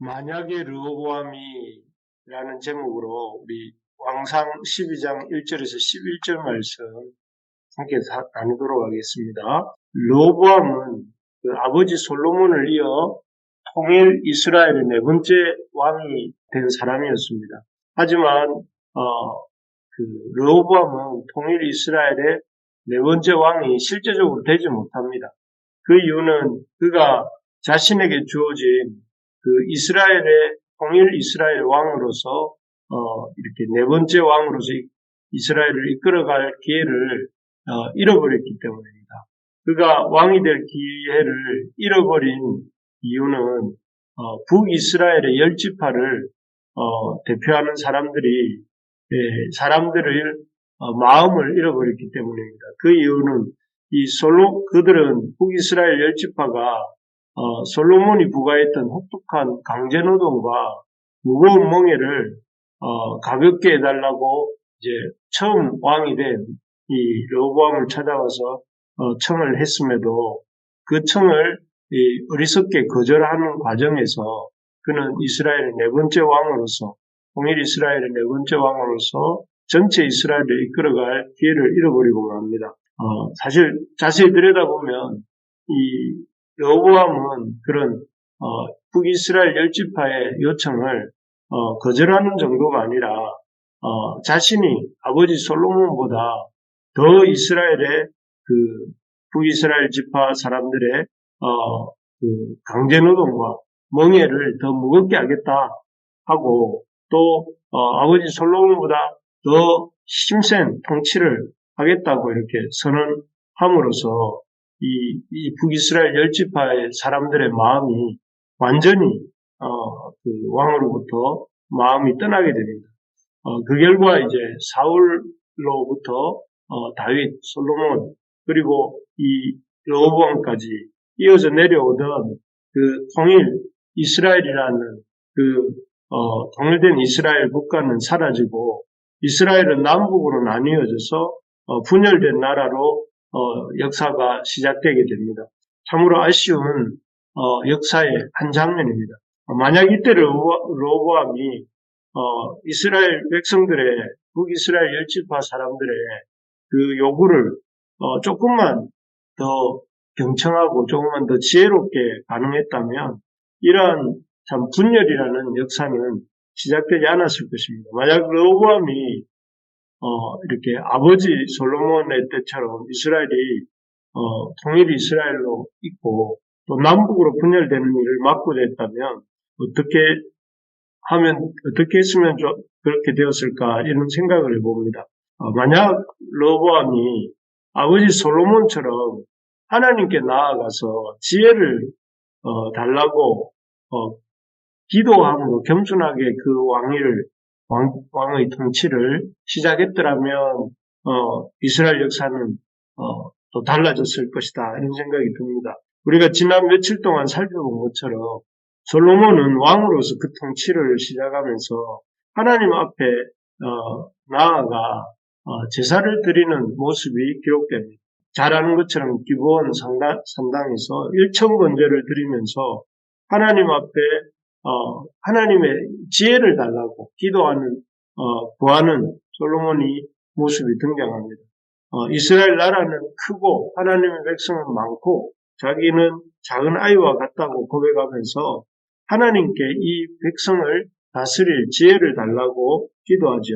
만약에 르호보암이 라는 제목으로 우리 왕상 12장 1절에서 11절 말씀 함께 다- 나누도록 하겠습니다. 르호보암은 그 아버지 솔로몬을 이어 통일 이스라엘의 네 번째 왕이 된 사람이었습니다. 하지만 어, 그 르호보암은 통일 이스라엘의 네 번째 왕이 실제적으로 되지 못합니다. 그 이유는 그가 자신에게 주어진 그 이스라엘의 통일 이스라엘 왕으로서 어, 이렇게 네 번째 왕으로서 이- 이스라엘을 이끌어갈 기회를 어, 잃어버렸기 때문입니다. 그가 왕이 될 기회를 잃어버린 이유는 어, 북이스라엘의 열 지파를 어, 대표하는 사람들이 예, 사람들을 어, 마음을 잃어버렸기 때문입니다. 그 이유는 이 솔로 그들은 북이스라엘 열 지파가 어, 솔로몬이 부과했던 혹독한 강제노동과 무거운 멍에를 어, 가볍게 해달라고 이제 처음 왕이 된이 르호보암을 찾아와서 어, 청을 했음에도 그 청을 이 어리석게 거절하는 과정에서 그는 이스라엘의 네 번째 왕으로서 통일 이스라엘의 네 번째 왕으로서 전체 이스라엘을 이끌어갈 기회를 잃어버리고 맙니다. 어, 사실 자세히 들여다보면 이 여호보암은 그런 어, 북이스라엘 열지파의 요청을 어, 거절하는 정도가 아니라 어, 자신이 아버지 솔로몬보다 더 이스라엘의 그 북이스라엘 지파 사람들의 어, 그 강제노동과 멍해를 더 무겁게 하겠다 하고 또 어, 아버지 솔로몬보다 더 힘센 통치를 하겠다고 이렇게 선언함으로써 이, 이 북이스라엘 열지파의 사람들의 마음이 완전히 어, 그 왕으로부터 마음이 떠나게 됩니다. 어, 그 결과 이제 사울로부터 어, 다윗, 솔로몬 그리고 이 여호보암까지 이어져 내려오던 그 통일 이스라엘이라는 그 어, 통일된 이스라엘 국가는 사라지고 이스라엘은 남북으로 나뉘어져서 어, 분열된 나라로 어, 역사가 시작되게 됩니다. 참으로 아쉬운 어, 역사의 한 장면입니다. 어, 만약 이때 르호보암이 어, 이스라엘 백성들의 북이스라엘 열지파 사람들의 그 요구를 어, 조금만 더 경청하고 조금만 더 지혜롭게 반응했다면 이러한 참 분열이라는 역사는 시작되지 않았을 것입니다. 만약 르호보암이 어, 이렇게 아버지 솔로몬의 때처럼 이스라엘이 어, 통일 이스라엘로 있고 또 남북으로 분열되는 일을 막고자 했다면 어떻게 하면 어떻게 했으면 좀 그렇게 되었을까 이런 생각을 해봅니다. 어, 만약 로보암이 아버지 솔로몬처럼 하나님께 나아가서 지혜를 어, 달라고 어, 기도함으로 겸손하게 그 왕위를 왕, 왕의 통치를 시작했더라면 어, 이스라엘 역사는 어, 또 달라졌을 것이다 이런 생각이 듭니다. 우리가 지난 며칠 동안 살펴본 것처럼 솔로몬은 왕으로서 그 통치를 시작하면서 하나님 앞에 어, 나아가 어, 제사를 드리는 모습이 기록됩니다. 잘 아는 것처럼 기본 상당, 산당에서 일천 번제를 드리면서 하나님 앞에 어, 하나님의 지혜를 달라고 기도하는 어, 구하는 솔로몬이 모습이 등장합니다. 어, 이스라엘 나라는 크고 하나님의 백성은 많고 자기는 작은 아이와 같다고 고백하면서 하나님께 이 백성을 다스릴 지혜를 달라고 기도하죠.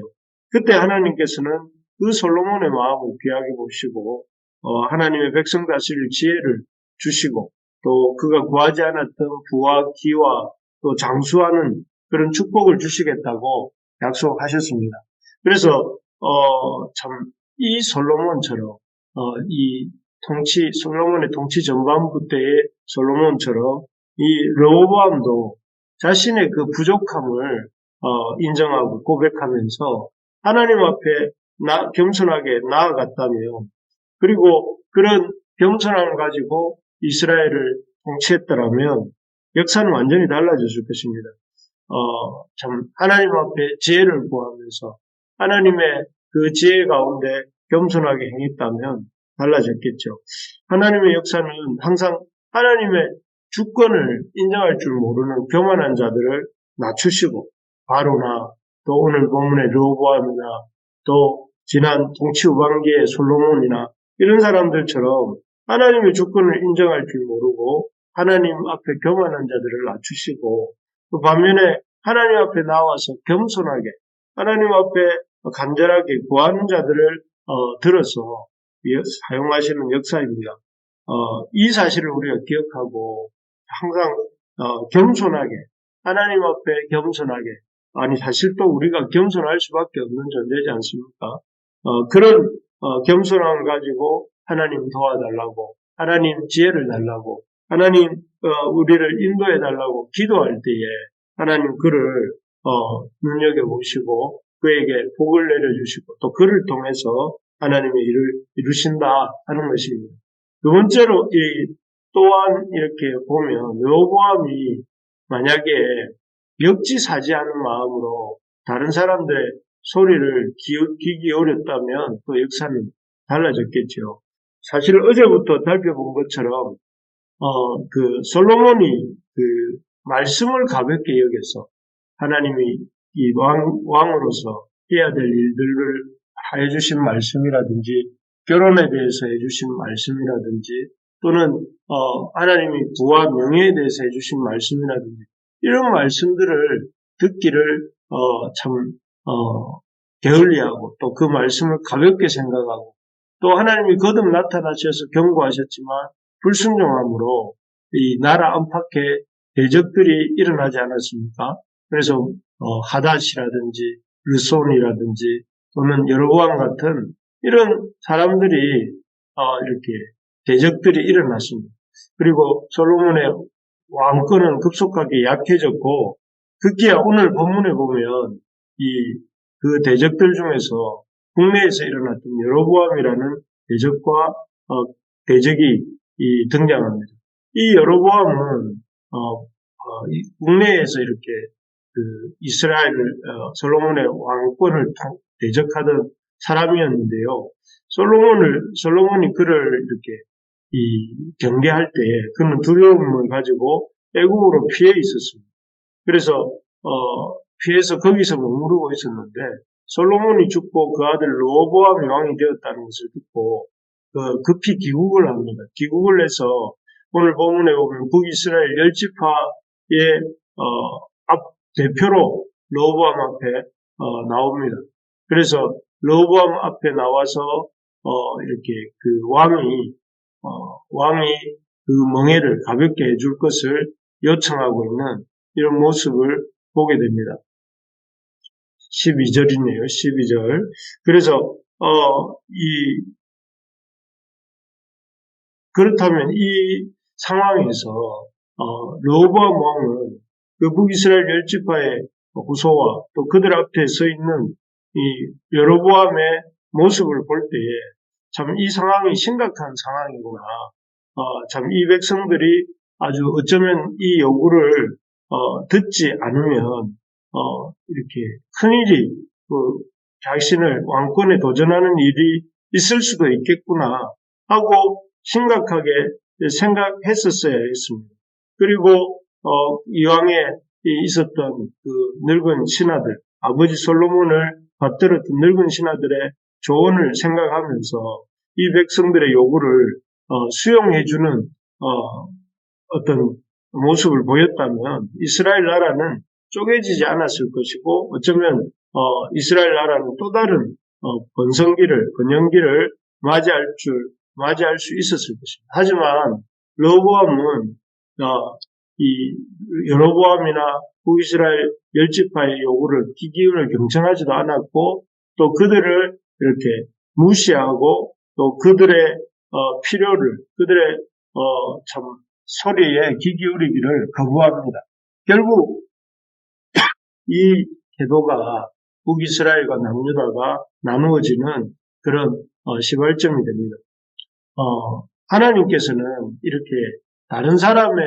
그때 하나님께서는 그 솔로몬의 마음을 귀하게 보시고 어, 하나님의 백성 다스릴 지혜를 주시고 또 그가 구하지 않았던 부와 기와 또 장수하는 그런 축복을 주시겠다고 약속하셨습니다. 그래서 어, 참 이 솔로몬처럼 어, 이 통치 솔로몬의 통치 전반부 때의 솔로몬처럼 이 르호보암도 자신의 그 부족함을 어, 인정하고 고백하면서 하나님 앞에 나- 겸손하게 나아갔다며 그리고 그런 겸손함을 가지고 이스라엘을 통치했더라면 역사는 완전히 달라졌을 것입니다. 어, 참 하나님 앞에 지혜를 구하면서 하나님의 그 지혜 가운데 겸손하게 행했다면 달라졌겠죠. 하나님의 역사는 항상 하나님의 주권을 인정할 줄 모르는 교만한 자들을 낮추시고 바로나 또 오늘 본문의 르호보암이나 또 지난 통치 후반기의 솔로몬이나 이런 사람들처럼 하나님의 주권을 인정할 줄 모르고 하나님 앞에 교만한 자들을 낮추시고 또 반면에 하나님 앞에 나와서 겸손하게 하나님 앞에 간절하게 구하는 자들을 어, 들어서 사용하시는 역사입니다. 어, 이 사실을 우리가 기억하고 항상 어, 겸손하게 하나님 앞에 겸손하게 아니 사실 또 우리가 겸손할 수밖에 없는 존재지 않습니까? 어, 그런 어, 겸손함을 가지고 하나님 도와달라고 하나님 지혜를 달라고 하나님 어, 우리를 인도해 달라고 기도할 때에 하나님 그를 어, 눈여겨 보시고 그에게 복을 내려 주시고 또 그를 통해서 하나님의 일을 이루신다 하는 것입니다. 두 번째로 이 또한 이렇게 보면 여보암이 만약에 역지사지하는 마음으로 다른 사람들의 소리를 귀 기울였다면 또 역사는 달라졌겠죠. 사실 어제부터 살펴본 것처럼 어, 그 솔로몬이 그 말씀을 가볍게 여겨서 하나님이 이 왕, 왕으로서 해야 될 일들을 해주신 말씀이라든지 결혼에 대해서 해주신 말씀이라든지 또는 어, 하나님이 부와 명예에 대해서 해주신 말씀이라든지 이런 말씀들을 듣기를 어, 참 어, 게을리하고 또 그 말씀을 가볍게 생각하고 또 하나님이 거듭 나타나셔서 경고하셨지만 불순종함으로 이 나라 안팎에 대적들이 일어나지 않았습니까? 그래서 어, 하닷이라든지 르손이라든지 또는 여로보암 같은 이런 사람들이 어, 이렇게 대적들이 일어났습니다. 그리고 솔로몬의 왕권은 급속하게 약해졌고 특히야 오늘 본문에 보면 이 그 대적들 중에서 국내에서 일어났던 여로보암이라는 대적과 어, 대적이 이 등장합니다. 이 여로보암은 어, 어, 국내에서 이렇게 그 이스라엘 어, 솔로몬의 왕권을 대적하던 사람이었는데요. 솔로몬을 솔로몬이 그를 이렇게 이 경계할 때 그는 두려움을 가지고 애국으로 피해 있었습니다. 그래서 어, 피해서 거기서 머무르고 있었는데 솔로몬이 죽고 그 아들 로보암이 왕이 되었다는 것을 듣고 그 급히 귀국을 합니다. 귀국을 해서 오늘 본문에 보면 북이스라엘 열지파의 어, 앞 대표로 로보암 앞에 어, 나옵니다. 그래서 로보암 앞에 나와서 어, 이렇게 그 왕이 어, 왕이 그 멍해를 가볍게 해줄 것을 요청하고 있는 이런 모습을 보게 됩니다. 12절이네요. 12절. 그래서 어, 이 그렇다면 이 상황에서 어, 로보암 왕은 그 북이스라엘 열지파의 후소와 또 그들 앞에 서 있는 이 여로보암의 모습을 볼 때에 참 이 상황이 심각한 상황이구나. 어, 참 이 백성들이 아주 어쩌면 이 요구를 어, 듣지 않으면 어, 이렇게 큰 일이 그 자신을 왕권에 도전하는 일이 있을 수도 있겠구나 하고 심각하게 생각했었어야 했습니다. 그리고 어, 이왕에 있었던 그 늙은 신하들, 아버지 솔로몬을 받들었던 늙은 신하들의 조언을 생각하면서 이 백성들의 요구를 어, 수용해주는 어, 어떤 모습을 보였다면 이스라엘 나라는 쪼개지지 않았을 것이고 어쩌면 어, 이스라엘 나라는 또 다른 어, 번성기를 번영기를 맞이할 줄 맞이할 수 있었을 것입니다. 하지만 러보암은 어, 이 여로보암이나 북이스라엘 열지파의 요구를 기기운을 경청하지도 않았고 또 그들을 이렇게 무시하고 또 그들의 어, 필요를 그들의 어, 참 소리에 귀 기울이기를 거부합니다. 결국 이 태도가 북이스라엘과 남유다가 나누어지는 그런 어, 시발점이 됩니다. 어, 하나님께서는 이렇게 다른 사람의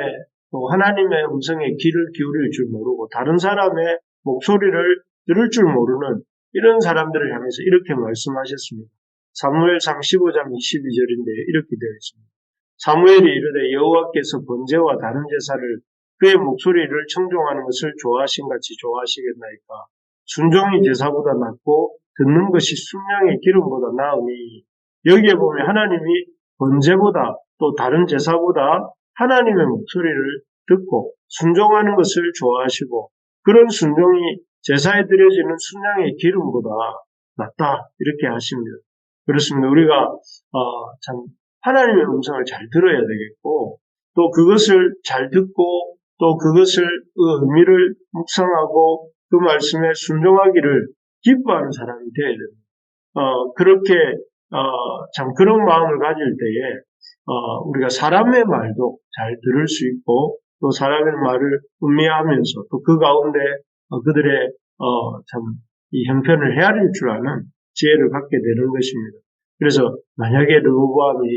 또 하나님의 음성에 귀를 기울일 줄 모르고 다른 사람의 목소리를 들을 줄 모르는 이런 사람들을 향해서 이렇게 말씀하셨습니다. 사무엘상 15장 22절인데 이렇게 되어 있습니다. 사무엘이 이르되 여호와께서 번제와 다른 제사를 그의 목소리를 청종하는 것을 좋아하신 같이 좋아하시겠나이까. 순종이 제사보다 낫고 듣는 것이 순양의 기름보다 나으니 여기에 보면 하나님이 번제보다 또 다른 제사보다 하나님의 목소리를 듣고 순종하는 것을 좋아하시고 그런 순종이 제사에 드려지는 순양의 기름보다 낫다 이렇게 하십니다. 그렇습니다. 우리가 어, 참 하나님의 음성을 잘 들어야 되겠고 또 그것을 잘 듣고 또 그것을 그 의미를 묵상하고 그 말씀에 순종하기를 기뻐하는 사람이 되어야 됩니다. 어, 그렇게 어, 참 그런 마음을 가질 때에 어, 우리가 사람의 말도 잘 들을 수 있고 또 사람의 말을 음미하면서 또 그 가운데 어, 그들의 어, 참이 형편을 헤아릴 줄 아는 지혜를 갖게 되는 것입니다. 그래서 만약에 르호보암이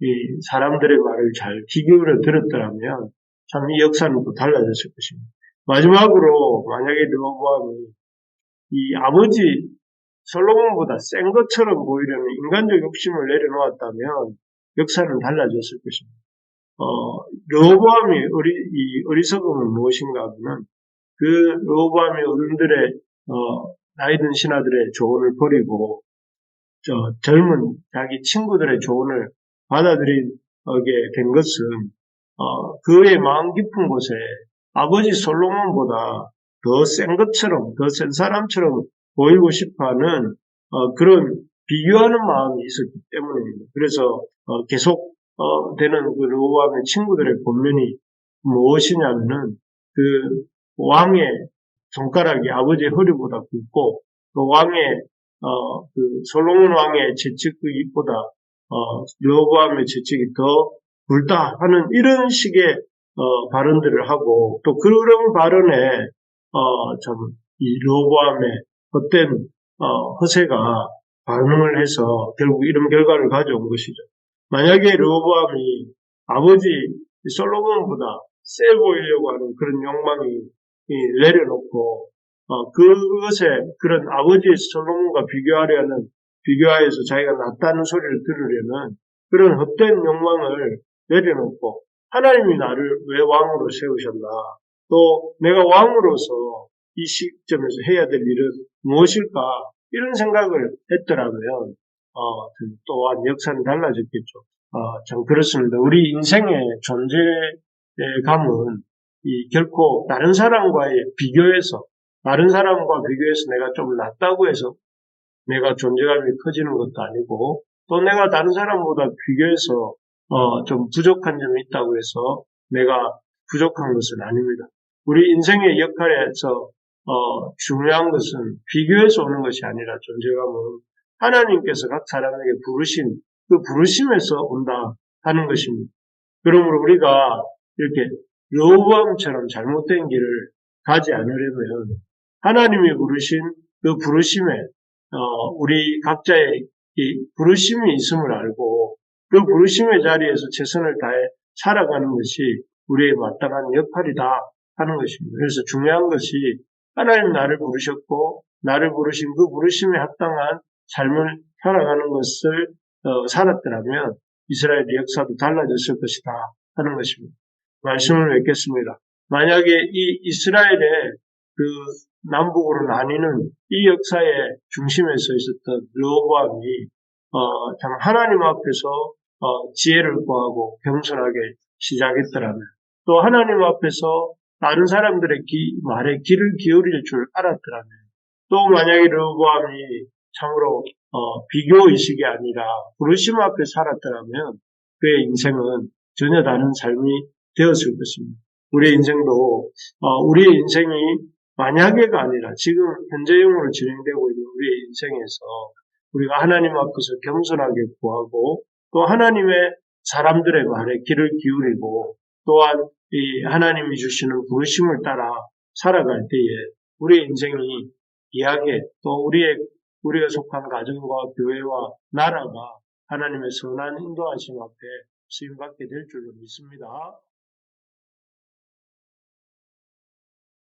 이 사람들의 말을 잘 기기울여 들었더라면 참 이 역사는 또 달라졌을 것입니다. 마지막으로 만약에 르호보암이 이 아버지 솔로몬보다 센 것처럼 보이려는 인간적 욕심을 내려놓았다면 역사는 달라졌을 것입니다. 어, 르호보암이 어리, 이 어리석음은 무엇인가 하면 그 르호보암의 어른들의 어, 나이든 신하들의 조언을 버리고 저 젊은 자기 친구들의 조언을 받아들이게 된 것은 어, 그의 마음 깊은 곳에 아버지 솔로몬보다 더 센 것처럼 더 센 사람처럼 보이고 싶어하는 어, 그런 비교하는 마음이 있었기 때문입니다. 그래서 어, 계속 어, 되는 그 르호암의 친구들의 본면이 무엇이냐면은 그 왕의 손가락이 아버지의 허리보다 굵고 그 왕의 어, 그 솔로몬 왕의 입보다 어, 르호암의 채찍이 더 굵다 하는 이런 식의 어, 발언들을 하고 또 그런 발언에 어, 참이 르호암의 헛된 어, 허세가 반응을 해서 결국 이런 결과를 가져온 것이죠. 만약에 르호보암이 아버지 솔로몬보다 세 보이려고 하는 그런 욕망이 내려놓고 어, 그것에 그런 아버지 솔로몬과 비교하려는 비교하여서 자기가 낫다는 소리를 들으려는 그런 헛된 욕망을 내려놓고 하나님이 나를 왜 왕으로 세우셨나 또 내가 왕으로서 이 시점에서 해야 될 일은 무엇일까 이런 생각을 했더라면 어, 또한 역사는 달라졌겠죠. 어, 참 그렇습니다. 우리 인생의 존재감은 이 결코 다른 사람과의 비교해서 다른 사람과 비교해서 내가 좀 낫다고 해서 내가 존재감이 커지는 것도 아니고 또 내가 다른 사람보다 비교해서 어, 좀 부족한 점이 있다고 해서 내가 부족한 것은 아닙니다. 우리 인생의 역할에서 어, 중요한 것은 비교해서 오는 것이 아니라 존재감은 하나님께서 각 사람에게 부르신 그 부르심에서 온다 하는 것입니다. 그러므로 우리가 이렇게 여호보암처럼 잘못된 길을 가지 않으려면 하나님이 부르신 그 부르심에 어, 우리 각자의 이 부르심이 있음을 알고 그 부르심의 자리에서 최선을 다해 살아가는 것이 우리의 마땅한 역할이다 하는 것입니다. 그래서 중요한 것이 하나님 나를 부르셨고 나를 부르신 그 부르심에 합당한 삶을 살아가는 것을 어, 살았더라면 이스라엘의 역사도 달라졌을 것이다 하는 것입니다. 말씀을 맺겠습니다. 만약에 이 이스라엘의 그 남북으로 나뉘는 이 역사의 중심에 서 있었던 르호보암이 어, 참 하나님 앞에서 어, 지혜를 구하고 겸손하게 시작했더라면 또 하나님 앞에서 다른 사람들의 기, 말에 귀를 기울일 줄 알았더라면 또 만약에 르호보암이 참으로 어, 비교 의식이 아니라 부르심 앞에 살았더라면 그의 인생은 전혀 다른 삶이 되었을 것입니다. 우리의 인생도 어, 우리의 인생이 만약에가 아니라 지금 현재형으로 진행되고 있는 우리의 인생에서 우리가 하나님 앞에서 겸손하게 구하고 또 하나님의 사람들의 말에 귀를 기울이고 또한 이 하나님이 주시는 부르심을 따라 살아갈 때에 우리의 인생이 이야기에 또 우리의 우리가 속한 가정과 교회와 나라가 하나님의 선한 인도하심 앞에 수임받게 될 줄로 믿습니다.